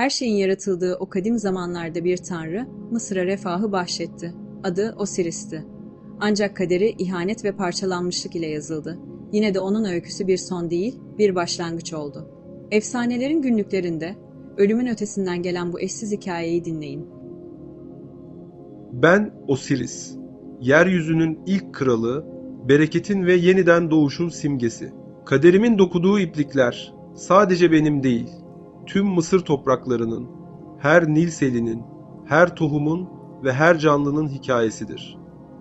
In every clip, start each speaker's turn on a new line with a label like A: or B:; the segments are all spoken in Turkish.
A: Her şeyin yaratıldığı o kadim zamanlarda bir tanrı Mısır'a refahı bahşetti. Adı Osiris'ti. Ancak kaderi ihanet ve parçalanmışlık ile yazıldı. Yine de onun öyküsü bir son değil, bir başlangıç oldu. Efsanelerin günlüklerinde ölümün ötesinden gelen bu eşsiz hikayeyi dinleyin.
B: Ben Osiris, yeryüzünün ilk kralı, bereketin ve yeniden doğuşun simgesi. Kaderimin dokuduğu iplikler sadece benim değil, tüm Mısır topraklarının, her Nil selinin, her tohumun ve her canlının hikayesidir.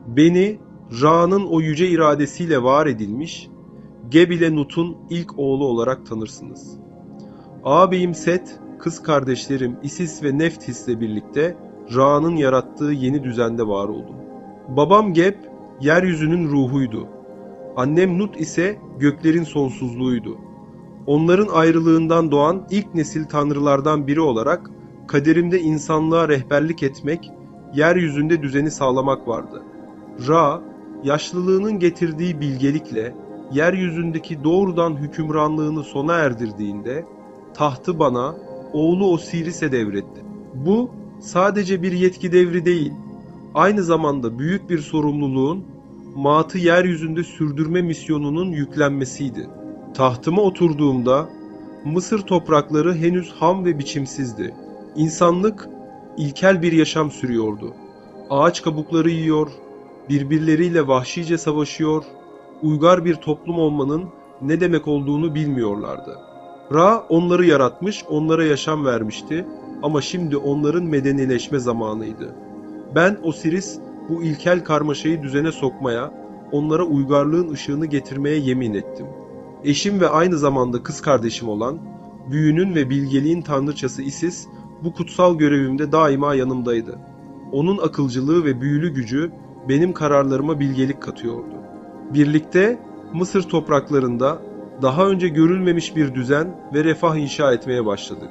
B: Beni Ra'nın o yüce iradesiyle var edilmiş, Geb ile Nut'un ilk oğlu olarak tanırsınız. Ağabeyim Set, kız kardeşlerim Isis ve Nephthys ile birlikte Ra'nın yarattığı yeni düzende var oldum. Babam Geb, yeryüzünün ruhuydu. Annem Nut ise göklerin sonsuzluğuydu. Onların ayrılığından doğan ilk nesil tanrılardan biri olarak kaderimde insanlığa rehberlik etmek, yeryüzünde düzeni sağlamak vardı. Ra, yaşlılığının getirdiği bilgelikle yeryüzündeki doğrudan hükümranlığını sona erdirdiğinde tahtı bana, oğlu Osiris'e devretti. Bu sadece bir yetki devri değil, aynı zamanda büyük bir sorumluluğun Maat'ı yeryüzünde sürdürme misyonunun yüklenmesiydi. Tahtıma oturduğumda Mısır toprakları henüz ham ve biçimsizdi. İnsanlık ilkel bir yaşam sürüyordu. Ağaç kabukları yiyor, birbirleriyle vahşice savaşıyor, uygar bir toplum olmanın ne demek olduğunu bilmiyorlardı. Ra onları yaratmış, onlara yaşam vermişti ama şimdi onların medenileşme zamanıydı. Ben Osiris bu ilkel karmaşayı düzene sokmaya, onlara uygarlığın ışığını getirmeye yemin ettim. Eşim ve aynı zamanda kız kardeşim olan, büyünün ve bilgeliğin tanrıçası Isis bu kutsal görevimde daima yanımdaydı. Onun akılcılığı ve büyülü gücü benim kararlarıma bilgelik katıyordu. Birlikte Mısır topraklarında daha önce görülmemiş bir düzen ve refah inşa etmeye başladık.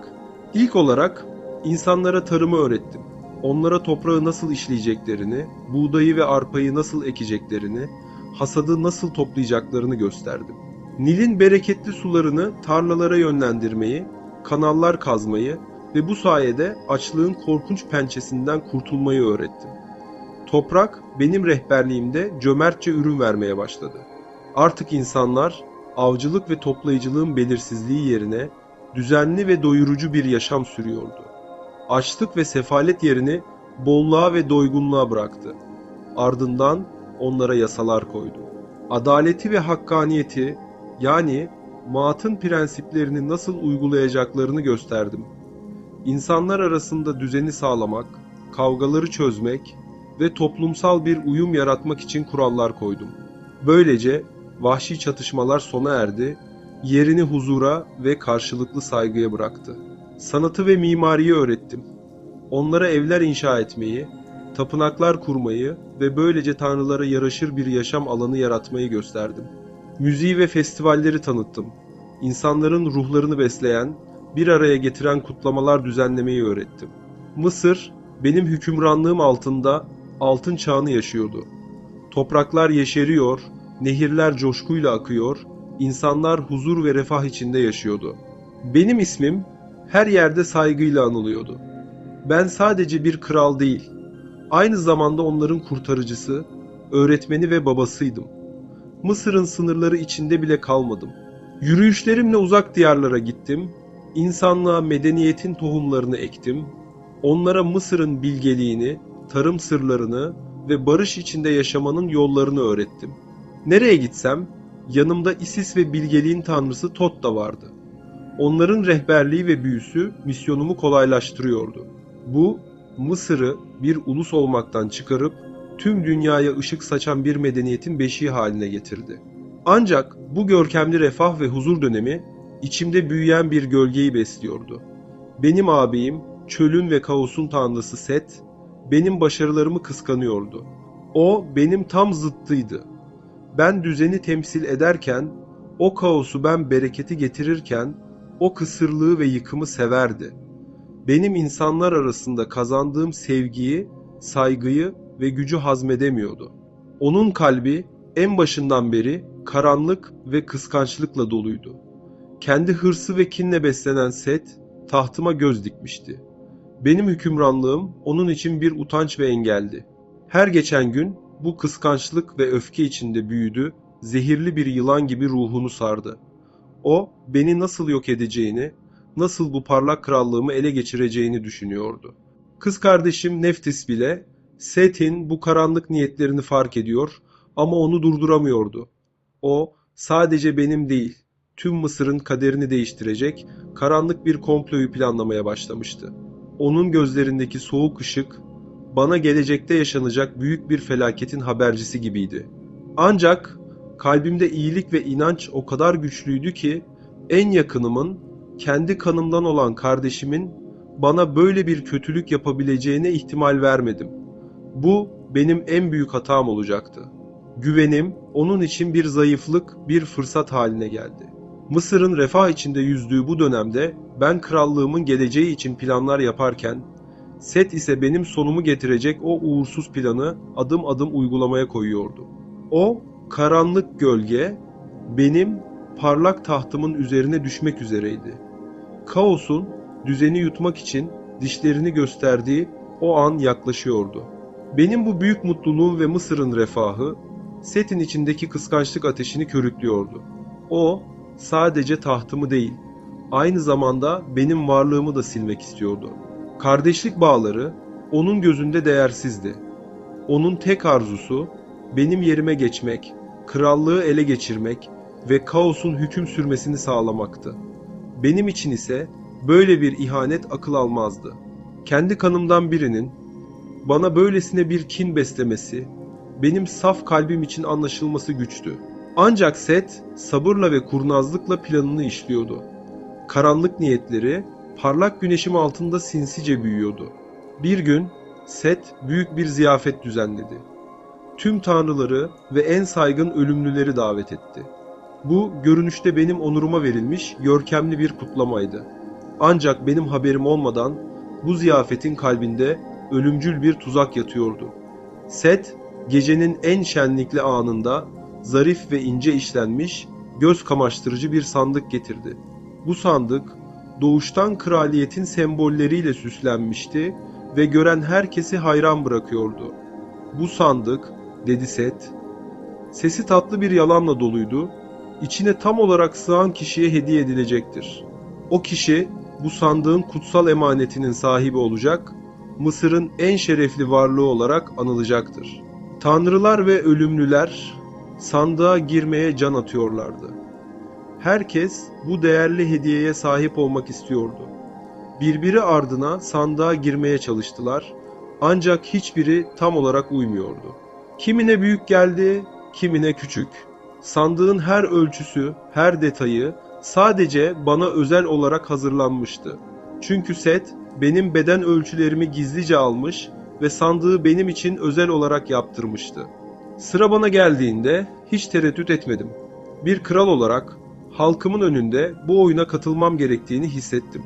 B: İlk olarak insanlara tarımı öğrettim. Onlara toprağı nasıl işleyeceklerini, buğdayı ve arpayı nasıl ekeceklerini, hasadı nasıl toplayacaklarını gösterdim. Nil'in bereketli sularını tarlalara yönlendirmeyi, kanallar kazmayı ve bu sayede açlığın korkunç pençesinden kurtulmayı öğrettim. Toprak benim rehberliğimde cömertçe ürün vermeye başladı. Artık insanlar avcılık ve toplayıcılığın belirsizliği yerine düzenli ve doyurucu bir yaşam sürüyordu. Açlık ve sefalet yerini bolluğa ve doygunluğa bıraktı. Ardından onlara yasalar koydu. Adaleti ve hakkaniyeti yani Maat'ın prensiplerini nasıl uygulayacaklarını gösterdim. İnsanlar arasında düzeni sağlamak, kavgaları çözmek ve toplumsal bir uyum yaratmak için kurallar koydum. Böylece vahşi çatışmalar sona erdi, yerini huzura ve karşılıklı saygıya bıraktı. Sanatı ve mimariyi öğrettim. Onlara evler inşa etmeyi, tapınaklar kurmayı ve böylece tanrılara yaraşır bir yaşam alanı yaratmayı gösterdim. Müziği ve festivalleri tanıttım. İnsanların ruhlarını besleyen, bir araya getiren kutlamalar düzenlemeyi öğrettim. Mısır, benim hükümranlığım altında altın çağını yaşıyordu. Topraklar yeşeriyor, nehirler coşkuyla akıyor, insanlar huzur ve refah içinde yaşıyordu. Benim ismim her yerde saygıyla anılıyordu. Ben sadece bir kral değil, aynı zamanda onların kurtarıcısı, öğretmeni ve babasıydım. Mısır'ın sınırları içinde bile kalmadım. Yürüyüşlerimle uzak diyarlara gittim, insanlığa medeniyetin tohumlarını ektim, onlara Mısır'ın bilgeliğini, tarım sırlarını ve barış içinde yaşamanın yollarını öğrettim. Nereye gitsem yanımda Isis ve bilgeliğin tanrısı Tot da vardı. Onların rehberliği ve büyüsü misyonumu kolaylaştırıyordu. Bu Mısır'ı bir ulus olmaktan çıkarıp tüm dünyaya ışık saçan bir medeniyetin beşiği haline getirdi. Ancak bu görkemli refah ve huzur dönemi içimde büyüyen bir gölgeyi besliyordu. Benim ağabeyim, çölün ve kaosun tanrısı Set, benim başarılarımı kıskanıyordu. O benim tam zıttıydı. Ben düzeni temsil ederken, o kaosu ben bereketi getirirken, o kısırlığı ve yıkımı severdi. Benim insanlar arasında kazandığım sevgiyi, saygıyı ve gücü hazmedemiyordu. Onun kalbi en başından beri karanlık ve kıskançlıkla doluydu. Kendi hırsı ve kinle beslenen Set, tahtıma göz dikmişti. Benim hükümranlığım onun için bir utanç ve engeldi. Her geçen gün bu kıskançlık ve öfke içinde büyüdü, zehirli bir yılan gibi ruhunu sardı. O, beni nasıl yok edeceğini, nasıl bu parlak krallığımı ele geçireceğini düşünüyordu. Kız kardeşim Neftis bile Seth'in bu karanlık niyetlerini fark ediyor ama onu durduramıyordu. O sadece benim değil, tüm Mısır'ın kaderini değiştirecek karanlık bir komployu planlamaya başlamıştı. Onun gözlerindeki soğuk ışık bana gelecekte yaşanacak büyük bir felaketin habercisi gibiydi. Ancak kalbimde iyilik ve inanç o kadar güçlüydü ki en yakınımın kendi kanımdan olan kardeşimin bana böyle bir kötülük yapabileceğine ihtimal vermedim. Bu benim en büyük hatam olacaktı. Güvenim onun için bir zayıflık, bir fırsat haline geldi. Mısır'ın refah içinde yüzdüğü bu dönemde ben krallığımın geleceği için planlar yaparken Set ise benim sonumu getirecek o uğursuz planı adım adım uygulamaya koyuyordu. O karanlık gölge benim parlak tahtımın üzerine düşmek üzereydi. Kaosun düzeni yutmak için dişlerini gösterdiği o an yaklaşıyordu. Benim bu büyük mutluluğum ve Mısır'ın refahı Set'in içindeki kıskançlık ateşini körüklüyordu. O sadece tahtımı değil, aynı zamanda benim varlığımı da silmek istiyordu. Kardeşlik bağları onun gözünde değersizdi. Onun tek arzusu benim yerime geçmek, krallığı ele geçirmek ve kaosun hüküm sürmesini sağlamaktı. Benim için ise böyle bir ihanet akıl almazdı. Kendi kanımdan birinin bana böylesine bir kin beslemesi, benim saf kalbim için anlaşılması güçtü. Ancak Set sabırla ve kurnazlıkla planını işliyordu. Karanlık niyetleri parlak güneşim altında sinsice büyüyordu. Bir gün Set büyük bir ziyafet düzenledi. Tüm tanrıları ve en saygın ölümlüleri davet etti. Bu görünüşte benim onuruma verilmiş görkemli bir kutlamaydı. Ancak benim haberim olmadan bu ziyafetin kalbinde ölümcül bir tuzak yatıyordu. Set gecenin en şenlikli anında zarif ve ince işlenmiş, göz kamaştırıcı bir sandık getirdi. Bu sandık doğuştan kraliyetin sembolleriyle süslenmişti ve gören herkesi hayran bırakıyordu. Bu sandık, dedi Set, sesi tatlı bir yalanla doluydu, içine tam olarak sığan kişiye hediye edilecektir. O kişi bu sandığın kutsal emanetinin sahibi olacak, Mısır'ın en şerefli varlığı olarak anılacaktır. Tanrılar ve ölümlüler sandığa girmeye can atıyorlardı. Herkes bu değerli hediyeye sahip olmak istiyordu. Birbiri ardına sandığa girmeye çalıştılar ancak hiçbiri tam olarak uymuyordu. Kimine büyük geldi, kimine küçük. Sandığın her ölçüsü, her detayı sadece bana özel olarak hazırlanmıştı. Çünkü set benim beden ölçülerimi gizlice almış ve sandığı benim için özel olarak yaptırmıştı. Sıra bana geldiğinde hiç tereddüt etmedim. Bir kral olarak halkımın önünde bu oyuna katılmam gerektiğini hissettim.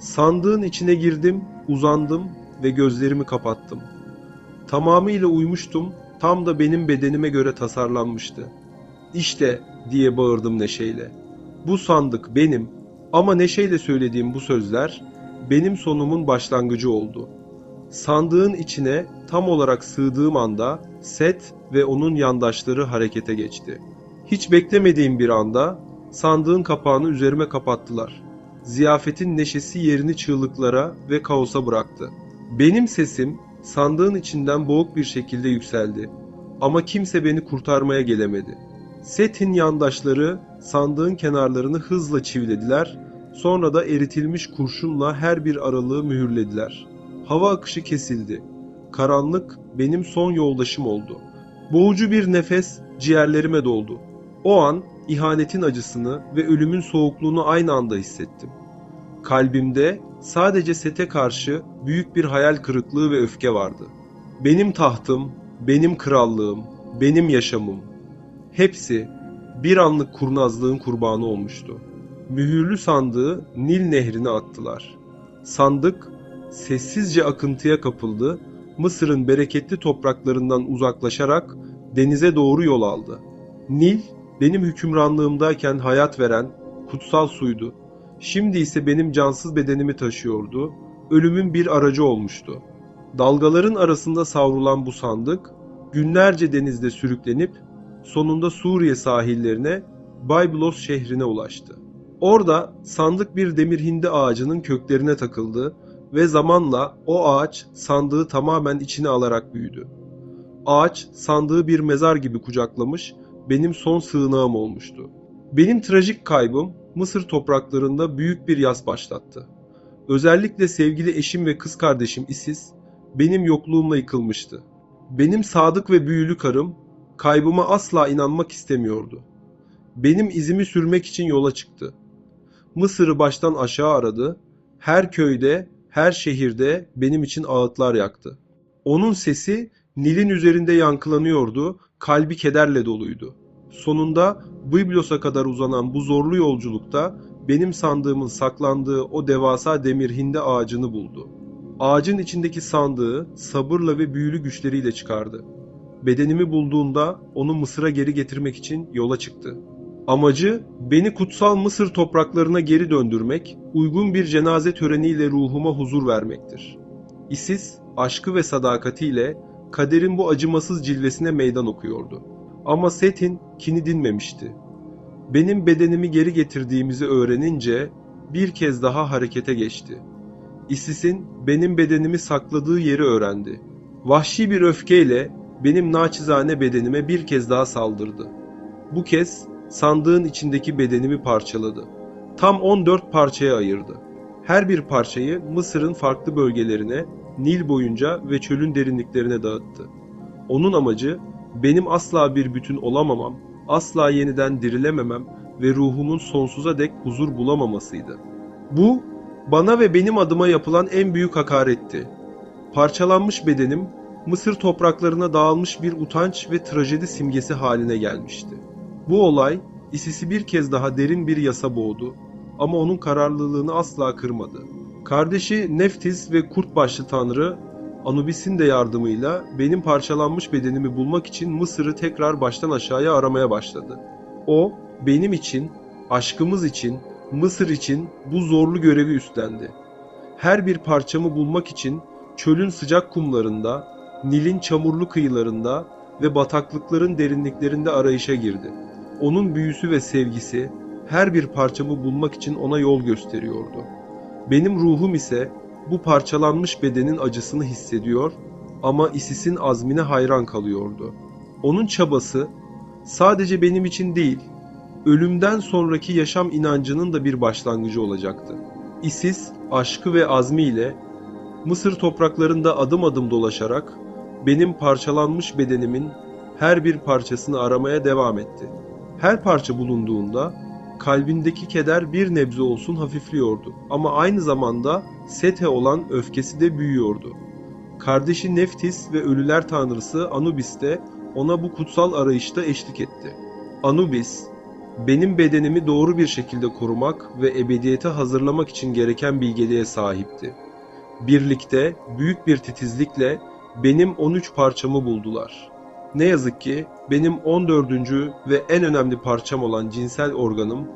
B: Sandığın içine girdim, uzandım ve gözlerimi kapattım. Tamamıyla uymuştum, tam da benim bedenime göre tasarlanmıştı. İşte diye bağırdım neşeyle. Bu sandık benim ama neşeyle söylediğim bu sözler benim sonumun başlangıcı oldu. Sandığın içine tam olarak sığdığım anda Set ve onun yandaşları harekete geçti. Hiç beklemediğim bir anda sandığın kapağını üzerime kapattılar. Ziyafetin neşesi yerini çığlıklara ve kaosa bıraktı. Benim sesim sandığın içinden boğuk bir şekilde yükseldi. Ama kimse beni kurtarmaya gelemedi. Set'in yandaşları sandığın kenarlarını hızla çivilediler, sonra da eritilmiş kurşunla her bir aralığı mühürlediler. Hava akışı kesildi. Karanlık benim son yoldaşım oldu. Boğucu bir nefes ciğerlerime doldu. O an ihanetin acısını ve ölümün soğukluğunu aynı anda hissettim. Kalbimde sadece sete karşı büyük bir hayal kırıklığı ve öfke vardı. Benim tahtım, benim krallığım, benim yaşamım hepsi bir anlık kurnazlığın kurbanı olmuştu. Mühürlü sandığı Nil nehrine attılar. Sandık sessizce akıntıya kapıldı, Mısır'ın bereketli topraklarından uzaklaşarak denize doğru yol aldı. Nil benim hükümranlığımdayken hayat veren kutsal suydu Şimdi ise benim cansız bedenimi taşıyordu, ölümün bir aracı olmuştu. Dalgaların arasında savrulan bu sandık, günlerce denizde sürüklenip sonunda Suriye sahillerine Byblos şehrine ulaştı. Orada sandık bir demir hindi ağacının köklerine takıldı ve zamanla o ağaç sandığı tamamen içine alarak büyüdü. Ağaç sandığı bir mezar gibi kucaklamış, benim son sığınağım olmuştu. Benim trajik kaybım Mısır topraklarında büyük bir yas başlattı. Özellikle sevgili eşim ve kız kardeşim Isis benim yokluğumla yıkılmıştı. Benim sadık ve büyülü karım kaybıma asla inanmak istemiyordu. Benim izimi sürmek için yola çıktı. Mısır'ı baştan aşağı aradı. Her köyde, her şehirde benim için ağıtlar yaktı. Onun sesi Nil'in üzerinde yankılanıyordu, kalbi kederle doluydu. Sonunda Biblos'a kadar uzanan bu zorlu yolculukta benim sandığımın saklandığı o devasa demir hindi ağacını buldu. Ağacın içindeki sandığı sabırla ve büyülü güçleriyle çıkardı. Bedenimi bulduğunda onu Mısır'a geri getirmek için yola çıktı. Amacı beni kutsal Mısır topraklarına geri döndürmek, uygun bir cenaze töreniyle ruhuma huzur vermektir. Isis, aşkı ve sadakatiyle kaderin bu acımasız cilvesine meydan okuyordu. Ama Set'in kini dinmemişti. Benim bedenimi geri getirdiğimizi öğrenince bir kez daha harekete geçti. Isis'in benim bedenimi sakladığı yeri öğrendi. Vahşi bir öfkeyle benim naçizane bedenime bir kez daha saldırdı. Bu kez sandığın içindeki bedenimi parçaladı. Tam 14 parçaya ayırdı. Her bir parçayı Mısır'ın farklı bölgelerine, Nil boyunca ve çölün derinliklerine dağıttı. Onun amacı benim asla bir bütün olamamam, asla yeniden dirilememem ve ruhumun sonsuza dek huzur bulamamasıydı. Bu bana ve benim adıma yapılan en büyük hakaretti. Parçalanmış bedenim Mısır topraklarına dağılmış bir utanç ve trajedi simgesi haline gelmişti. Bu olay Isis'i bir kez daha derin bir yasa boğdu ama onun kararlılığını asla kırmadı. Kardeşi Neftis ve kurt başlı tanrı Anubis'in de yardımıyla benim parçalanmış bedenimi bulmak için Mısır'ı tekrar baştan aşağıya aramaya başladı. O benim için, aşkımız için, Mısır için bu zorlu görevi üstlendi. Her bir parçamı bulmak için çölün sıcak kumlarında, Nil'in çamurlu kıyılarında ve bataklıkların derinliklerinde arayışa girdi. Onun büyüsü ve sevgisi her bir parçamı bulmak için ona yol gösteriyordu. Benim ruhum ise bu parçalanmış bedenin acısını hissediyor ama Isis'in azmine hayran kalıyordu. Onun çabası sadece benim için değil, ölümden sonraki yaşam inancının da bir başlangıcı olacaktı. Isis aşkı ve azmiyle Mısır topraklarında adım adım dolaşarak benim parçalanmış bedenimin her bir parçasını aramaya devam etti. Her parça bulunduğunda kalbindeki keder bir nebze olsun hafifliyordu ama aynı zamanda Sete olan öfkesi de büyüyordu. Kardeşi Neftis ve ölüler tanrısı Anubis de ona bu kutsal arayışta eşlik etti. Anubis, benim bedenimi doğru bir şekilde korumak ve ebediyete hazırlamak için gereken bilgeliğe sahipti. Birlikte büyük bir titizlikle benim 13 parçamı buldular. Ne yazık ki benim 14. ve en önemli parçam olan cinsel organım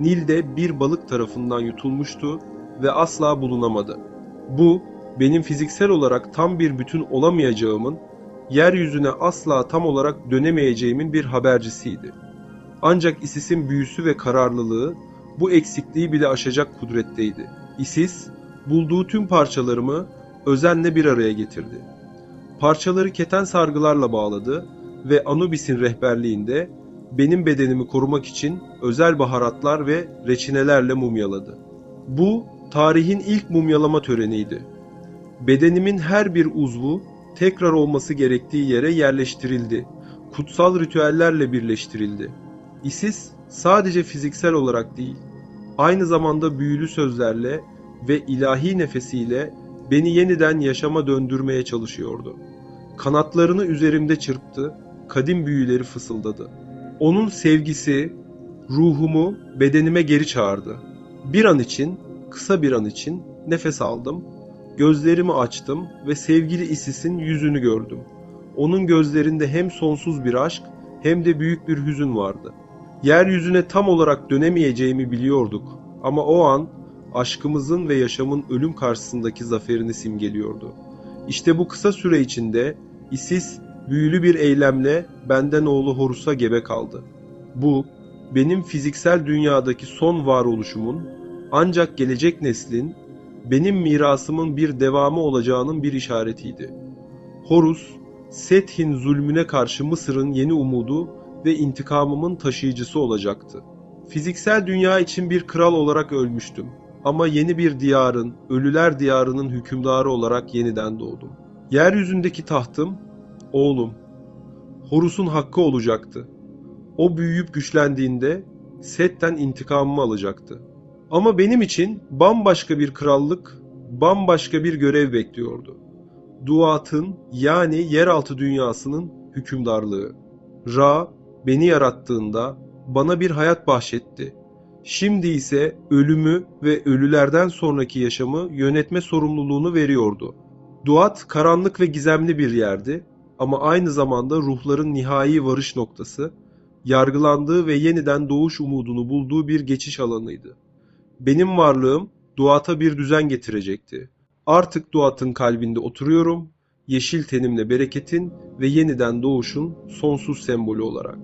B: Nil'de bir balık tarafından yutulmuştu ve asla bulunamadı. Bu benim fiziksel olarak tam bir bütün olamayacağımın, yeryüzüne asla tam olarak dönemeyeceğimin bir habercisiydi. Ancak Isis'in büyüsü ve kararlılığı bu eksikliği bile aşacak kudretteydi. Isis bulduğu tüm parçalarımı özenle bir araya getirdi. Parçaları keten sargılarla bağladı ve Anubis'in rehberliğinde benim bedenimi korumak için özel baharatlar ve reçinelerle mumyaladı. Bu tarihin ilk mumyalama töreniydi. Bedenimin her bir uzvu tekrar olması gerektiği yere yerleştirildi. Kutsal ritüellerle birleştirildi. Isis sadece fiziksel olarak değil, aynı zamanda büyülü sözlerle ve ilahi nefesiyle beni yeniden yaşama döndürmeye çalışıyordu. Kanatlarını üzerimde çırptı, kadim büyüleri fısıldadı. Onun sevgisi ruhumu bedenime geri çağırdı. Bir an için, kısa bir an için nefes aldım, gözlerimi açtım ve sevgili Isis'in yüzünü gördüm. Onun gözlerinde hem sonsuz bir aşk hem de büyük bir hüzün vardı. Yeryüzüne tam olarak dönemeyeceğimi biliyorduk Ama o an aşkımızın ve yaşamın ölüm karşısındaki zaferini simgeliyordu. İşte bu kısa süre içinde Isis büyülü bir eylemle benden oğlu Horus'a gebe kaldı. Bu benim fiziksel dünyadaki son varoluşumun ancak gelecek neslin benim mirasımın bir devamı olacağının bir işaretiydi. Horus, Seth'in zulmüne karşı Mısır'ın yeni umudu ve intikamımın taşıyıcısı olacaktı. Fiziksel dünya için bir kral olarak ölmüştüm ama yeni bir diyarın, ölüler diyarının hükümdarı olarak yeniden doğdum. Yeryüzündeki tahtım, oğlum, Horus'un hakkı olacaktı. O büyüyüp güçlendiğinde Set'ten intikamımı alacaktı. Ama benim için bambaşka bir krallık, bambaşka bir görev bekliyordu. Duat'ın yani yeraltı dünyasının hükümdarlığı. Ra beni yarattığında bana bir hayat bahşetti. Şimdi ise ölümü ve ölülerden sonraki yaşamı yönetme sorumluluğunu veriyordu. Duat karanlık ve gizemli bir yerdi ama aynı zamanda ruhların nihai varış noktası, yargılandığı ve yeniden doğuş umudunu bulduğu bir geçiş alanıydı. Benim varlığım Duat'a bir düzen getirecekti. Artık Duat'ın kalbinde oturuyorum, yeşil tenimle bereketin ve yeniden doğuşun sonsuz sembolü olarak.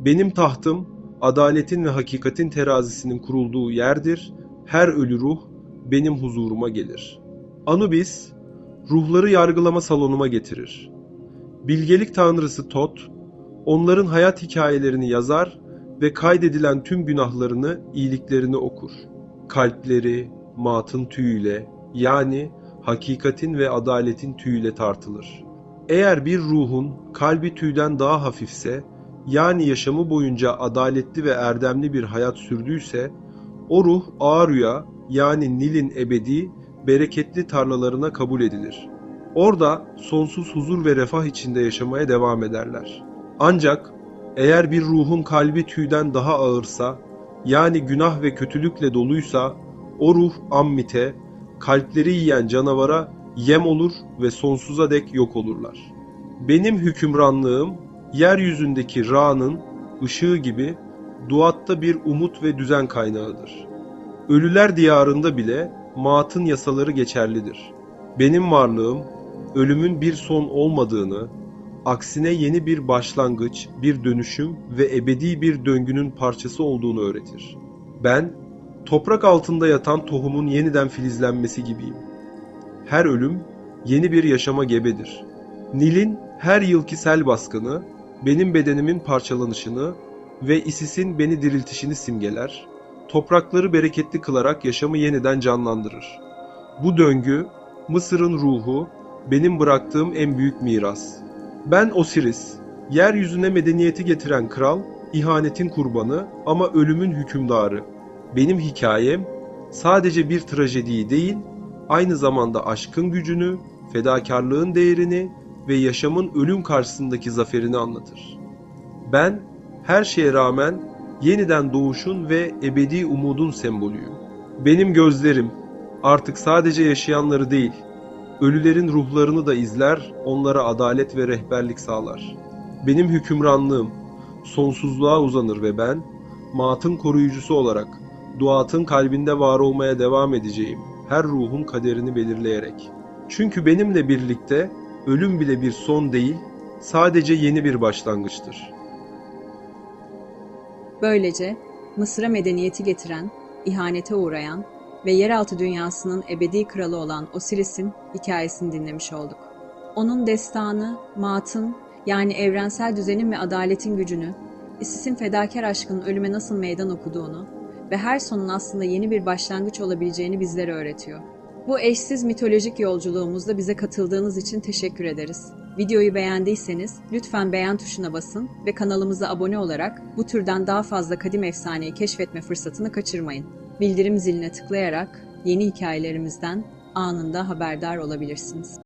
B: Benim tahtım, adaletin ve hakikatin terazisinin kurulduğu yerdir. Her ölü ruh benim huzuruma gelir. Anubis, ruhları yargılama salonuma getirir. Bilgelik tanrısı Tot, onların hayat hikayelerini yazar ve kaydedilen tüm günahlarını, iyiliklerini okur. Kalpleri matın tüyüyle yani hakikatin ve adaletin tüyüyle tartılır. Eğer bir ruhun kalbi tüyden daha hafifse, yani yaşamı boyunca adaletli ve erdemli bir hayat sürdüyse, o ruh Ağrı'ya yani Nil'in ebedi, bereketli tarlalarına kabul edilir. Orada sonsuz huzur ve refah içinde yaşamaya devam ederler. Ancak eğer bir ruhun kalbi tüyden daha ağırsa, yani günah ve kötülükle doluysa, o ruh ammite, kalpleri yiyen canavara yem olur ve sonsuza dek yok olurlar. Benim hükümranlığım, yeryüzündeki Ra'nın ışığı gibi duatta bir umut ve düzen kaynağıdır. Ölüler diyarında bile Maat'ın yasaları geçerlidir. Benim varlığım, ölümün bir son olmadığını, aksine yeni bir başlangıç, bir dönüşüm ve ebedi bir döngünün parçası olduğunu öğretir. Ben, toprak altında yatan tohumun yeniden filizlenmesi gibiyim. Her ölüm yeni bir yaşama gebedir. Nil'in her yılki sel baskını, benim bedenimin parçalanışını ve Isis'in beni diriltişini simgeler, toprakları bereketli kılarak yaşamı yeniden canlandırır. Bu döngü, Mısır'ın ruhu, benim bıraktığım en büyük miras. Ben Osiris, yeryüzüne medeniyeti getiren kral, ihanetin kurbanı ama ölümün hükümdarı. Benim hikayem sadece bir trajediyi değil, aynı zamanda aşkın gücünü, fedakarlığın değerini ve yaşamın ölüm karşısındaki zaferini anlatır. Ben her şeye rağmen yeniden doğuşun ve ebedi umudun sembolüyüm. Benim gözlerim artık sadece yaşayanları değil, ölülerin ruhlarını da izler, onlara adalet ve rehberlik sağlar. Benim hükümranlığım sonsuzluğa uzanır ve ben Maat'ın koruyucusu olarak Duat'ın kalbinde var olmaya devam edeceğim. Her ruhun kaderini belirleyerek. Çünkü benimle birlikte ölüm bile bir son değil, sadece yeni bir başlangıçtır.
A: Böylece Mısır'a medeniyeti getiren, ihanete uğrayan ve yeraltı dünyasının ebedi kralı olan Osiris'in hikayesini dinlemiş olduk. Onun destanı, Maat'ın yani evrensel düzenin ve adaletin gücünü, Isis'in fedakar aşkının ölüme nasıl meydan okuduğunu ve her sonun aslında yeni bir başlangıç olabileceğini bizlere öğretiyor. Bu eşsiz mitolojik yolculuğumuzda bize katıldığınız için teşekkür ederiz. Videoyu beğendiyseniz lütfen beğen tuşuna basın ve kanalımıza abone olarak bu türden daha fazla kadim efsaneyi keşfetme fırsatını kaçırmayın. Bildirim ziline tıklayarak yeni hikayelerimizden anında haberdar olabilirsiniz.